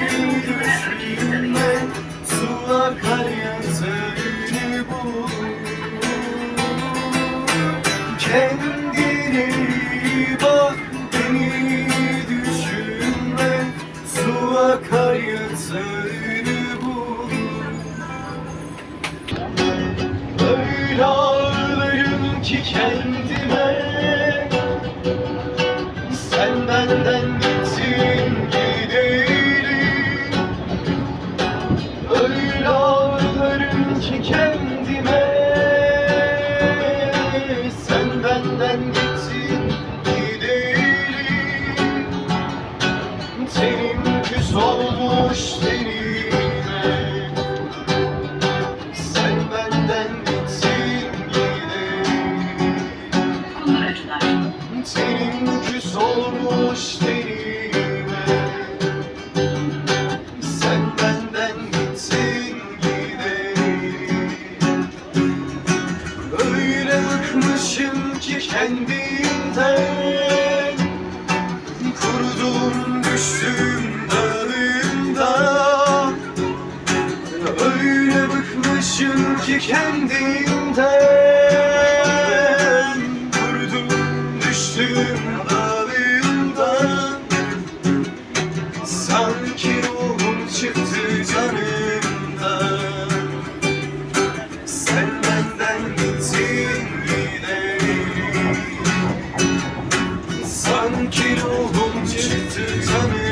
yüzüme Sular kar yazını bul Kendine bak beni düşünme Su akar yazını bul. Ki kendime Tenim küs olmuş tenime Sen benden gidelim Kullanıcılar. Tenim küs olmuş tenime Sen benden gitsin gidelim Öyle bıkmışım ki kendimden. Kurudum düştüm dağlarımda Öyle bıkmışım ki kendimden Vurdum düştüm dağlarımdan Sanki ruhum çıktı canımdan. Sen ki ruhum çıktı tanıyor